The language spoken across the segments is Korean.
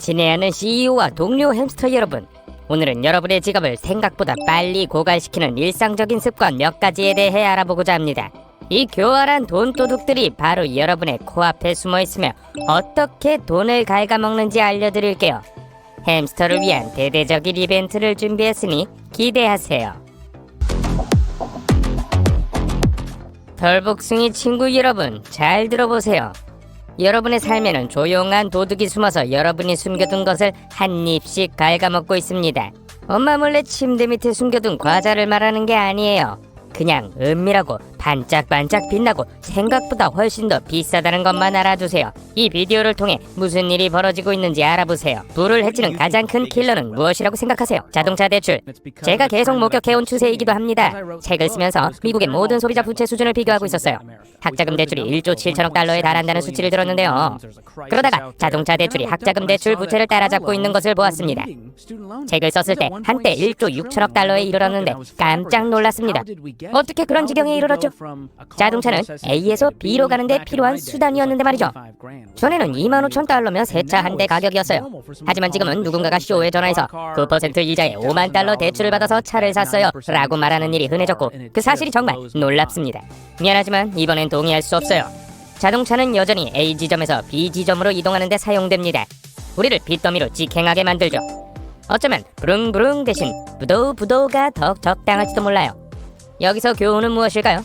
친애하는 CEO와 동료 햄스터 여러분, 오늘은 여러분의 직업을 생각보다 빨리 고갈시키는 일상적인 습관 몇 가지에 대해 알아보고자 합니다. 이 교활한 돈 도둑들이 바로 여러분의 코앞에 숨어 있으며 어떻게 돈을 갉아먹는지 알려드릴게요. 햄스터를 위한 대대적인 이벤트를 준비했으니 기대하세요. 덜복숭이 친구 여러분, 잘 들어보세요. 여러분의 삶에는 조용한 도둑이 숨어서 여러분이 숨겨둔 것을 한 입씩 갉아먹고 있습니다. 엄마 몰래 침대 밑에 숨겨둔 과자를 말하는 게 아니에요. 그냥 은밀하고 반짝반짝 빛나고 생각보다 훨씬 더 비싸다는 것만 알아두세요. 이 비디오를 통해 무슨 일이 벌어지고 있는지 알아보세요. 불을 해치는 가장 큰 킬러는 무엇이라고 생각하세요? 자동차 대출. 제가 계속 목격해온 추세이기도 합니다. 책을 쓰면서 미국의 모든 소비자 부채 수준을 비교하고 있었어요. 학자금 대출이 1조 7천억 달러에 달한다는 수치를 들었는데요. 그러다가 자동차 대출이 학자금 대출 부채를 따라잡고 있는 것을 보았습니다. 책을 썼을 때 한때 1조 6천억 달러에 이르렀는데 깜짝 놀랐습니다. 어떻게 그런 지경에 이르렀죠? 자동차는 A에서 B로 가는데 필요한 수단이었는데 말이죠. 전에는 2만 5천 달러면 새 차 한 대 가격이었어요. 하지만 지금은 누군가가 쇼에 전화해서 9% 이자에 5만 달러 대출을 받아서 차를 샀어요. 라고 말하는 일이 흔해졌고 그 사실이 정말 놀랍습니다. 미안하지만 이번엔 동의할 수 없어요. 자동차는 여전히 A 지점에서 B 지점으로 이동하는데 사용됩니다. 우리를 빚더미로 직행하게 만들죠. 어쩌면 부릉부릉 대신 부도부도가 더 적당할지도 몰라요. 여기서 교훈은 무엇일까요?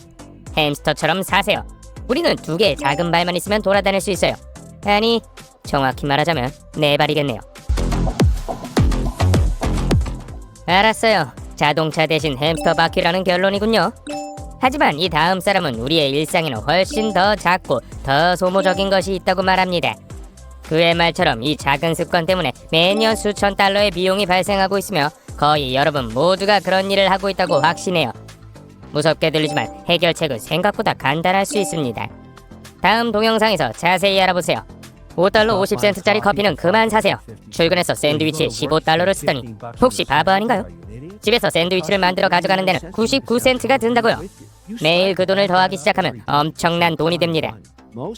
햄스터처럼 사세요. 우리는 두 개의 작은 발만 있으면 돌아다닐 수 있어요. 아니, 정확히 말하자면 네 발이겠네요. 알았어요. 자동차 대신 햄스터 바퀴라는 결론이군요. 하지만 이 다음 사람은 우리의 일상에는 훨씬 더 작고 더 소모적인 것이 있다고 말합니다. 그의 말처럼 이 작은 습관 때문에 매년 수천 달러의 비용이 발생하고 있으며 거의 여러분 모두가 그런 일을 하고 있다고 확신해요. 무섭게 들리지만 해결책은 생각보다 간단할 수 있습니다. 다음 동영상에서 자세히 알아보세요. 5달러 50센트짜리 커피는 그만 사세요. 출근해서 샌드위치에 15달러를 쓰더니 혹시 바보 아닌가요? 집에서 샌드위치를 만들어 가져가는 데는 99센트가 든다고요. 매일 그 돈을 더하기 시작하면 엄청난 돈이 됩니다.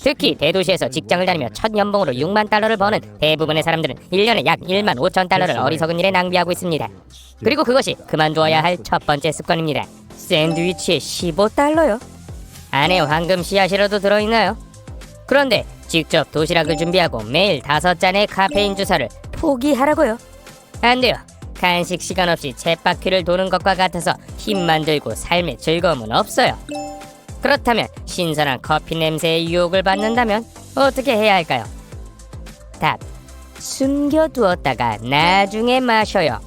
특히 대도시에서 직장을 다니며 첫 연봉으로 6만 달러를 버는 대부분의 사람들은 1년에 약 1만 5천 달러를 어리석은 일에 낭비하고 있습니다. 그리고 그것이 그만두어야 할 첫 번째 습관입니다. 샌드위치에 15달러요? 안에 황금 씨앗이라도 들어있나요? 그런데 직접 도시락을 준비하고 매일 다섯 잔의 카페인 주사를 포기하라고요? 안 돼요. 간식 시간 없이 쳇바퀴를 도는 것과 같아서 힘만 들고 삶의 즐거움은 없어요. 그렇다면 신선한 커피 냄새의 유혹을 받는다면 어떻게 해야 할까요? 답. 숨겨두었다가 나중에 마셔요.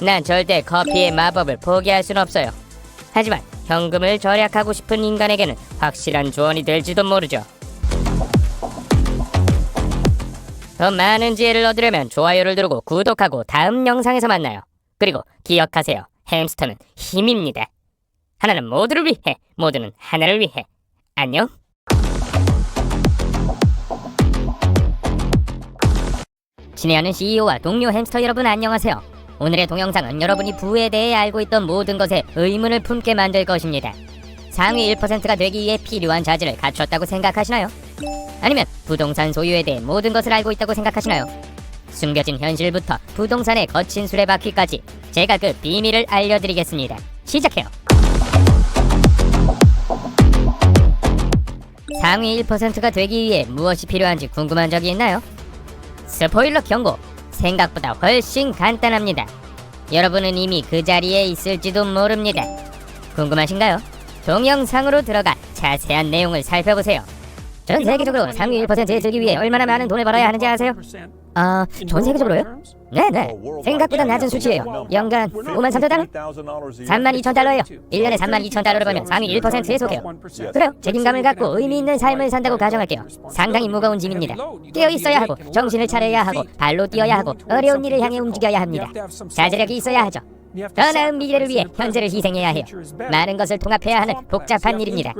난 절대 커피의 마법을 포기할 순 없어요. 하지만 현금을 절약하고 싶은 인간에게는 확실한 조언이 될지도 모르죠. 더 많은 지혜를 얻으려면 좋아요를 누르고 구독하고 다음 영상에서 만나요. 그리고 기억하세요. 햄스터는 힘입니다. 하나는 모두를 위해, 모두는 하나를 위해. 안녕. CEO와 동료 햄스터 여러분 안녕하세요. 오늘의 동영상은 여러분이 부에 대해 알고 있던 모든 것에 의문을 품게 만들 것입니다. 상위 1%가 되기 위해 필요한 자질을 갖췄다고 생각하시나요? 아니면 부동산 소유에 대해 모든 것을 알고 있다고 생각하시나요? 숨겨진 현실부터 부동산의 거친 수레바퀴까지 제가 그 비밀을 알려드리겠습니다. 시작해요. 상위 1%가 되기 위해 무엇이 필요한지 궁금한 적이 있나요? 스포일러 경고! 생각보다 훨씬 간단합니다. 여러분은 이미 그 자리에 있을지도 모릅니다. 궁금하신가요? 동영상으로 들어가 자세한 내용을 살펴보세요. 전 세계적으로 상위 1%에 들기 위해 얼마나 많은 돈을 벌어야 하는지 아세요? 아, 전 세계적으로요? 네네. 생각보다 낮은 수치예요. 연간 5만 3천 달러? 3만 2천 달러예요. 1년에 3만 2천 달러를 벌면 상위 1%에 속해요. 그래요. 책임감을 갖고 의미 있는 삶을 산다고 가정할게요. 상당히 무거운 짐입니다. 깨어 있어야 하고 정신을 차려야 하고 발로 뛰어야 하고 어려운 일을 향해 움직여야 합니다. 자제력이 있어야 하죠. 더 나은 미래를 위해 현재를 희생해야 해요. 많은 것을 통합해야 하는 복잡한 일입니다.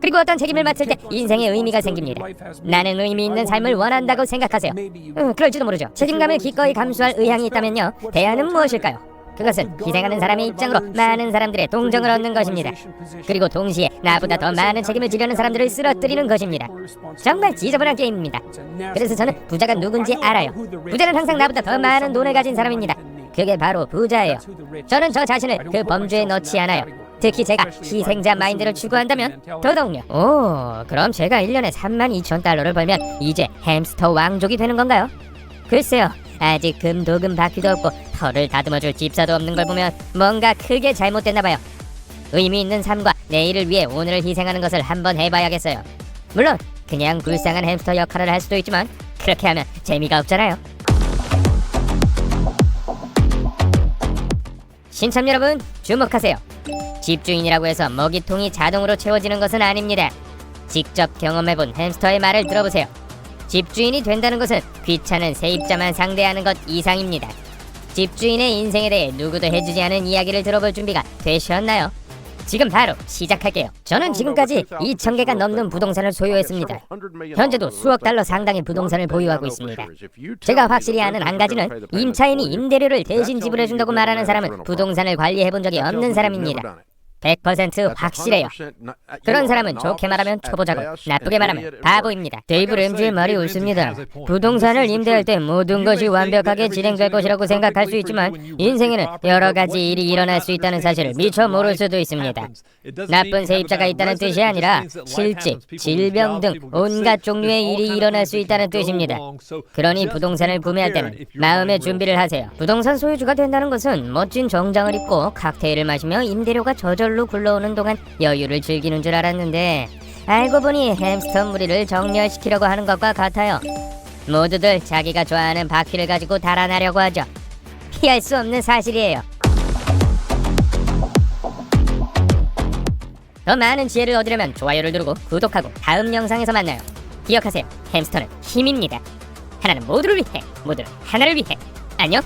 그리고 어떤 책임을 맡을 때 인생의 의미가 생깁니다. 나는 의미 있는 삶을 원한다고 생각하세요. 음, 그럴지도 모르죠. 책임감을 기꺼이 감수할 의향이 있다면요. 대안은 무엇일까요? 그것은 희생하는 사람의 입장으로 많은 사람들의 동정을 얻는 것입니다. 그리고 동시에 나보다 더 많은 책임을 지려는 사람들을 쓰러뜨리는 것입니다. 정말 지저분한 게임입니다. 그래서 저는 부자가 누군지 알아요. 부자는 항상 나보다 더 많은 돈을 가진 사람입니다. 그게 바로 부자예요. 저는 저 자신을 그 범주에 넣지 않아요. 특히 제가 희생자 마인드를 추구한다면 더더욱요. 오, 그럼 제가 1년에 3만 2천 달러를 벌면 이제 햄스터 왕족이 되는 건가요? 글쎄요. 아직 금도금 바퀴도 없고 털을 다듬어줄 집사도 없는 걸 보면 뭔가 크게 잘못됐나 봐요. 의미 있는 삶과 내일을 위해 오늘을 희생하는 것을 한번 해봐야겠어요. 물론 그냥 불쌍한 햄스터 역할을 할 수도 있지만 그렇게 하면 재미가 없잖아요. 신참 여러분 주목하세요. 집주인이라고 해서 먹이통이 자동으로 채워지는 것은 아닙니다. 직접 경험해본 햄스터의 말을 들어보세요. 집주인이 된다는 것은 귀찮은 세입자만 상대하는 것 이상입니다. 집주인의 인생에 대해 누구도 해주지 않은 이야기를 들어볼 준비가 되셨나요? 지금 바로 시작할게요. 저는 지금까지 2천 개가 넘는 부동산을 소유했습니다. 현재도 수억 달러 상당의 부동산을 보유하고 있습니다. 제가 확실히 아는 한 가지는 임차인이 임대료를 대신 지불해준다고 말하는 사람은 부동산을 관리해본 적이 없는 사람입니다. 100% 확실해요. 그런 사람은 좋게 말하면 초보자고 나쁘게 말하면 바보입니다. 데이브 램지의 말이 옳습니다. 부동산을 임대할 때 모든 것이 완벽하게 진행될 것이라고 생각할 수 있지만 인생에는 여러 가지 일이 일어날 수 있다는 사실을 미처 모를 수도 있습니다. 나쁜 세입자가 있다는 뜻이 아니라 실직, 질병 등 온갖 종류의 일이 일어날 수 있다는 뜻입니다. 그러니 부동산을 구매할 때는 마음의 준비를 하세요. 부동산 소유주가 된다는 것은 멋진 정장을 입고 칵테일을 마시며 임대료가 저절 로 굴러오는 동안 여유를 즐기는 줄 알았는데 알고 보니 햄스터 무리를 정렬시키려고 하는 것과 같아요. 모두들 자기가 좋아하는 바퀴를 가지고 달아나려고 하죠. 피할 수 없는 사실이에요. 더 많은 지혜를 얻으려면 좋아요를 누르고 구독하고 다음 영상에서 만나요. 기억하세요. 햄스터는 힘입니다. 하나는 모두를 위해, 모두는 하나를 위해. 안녕.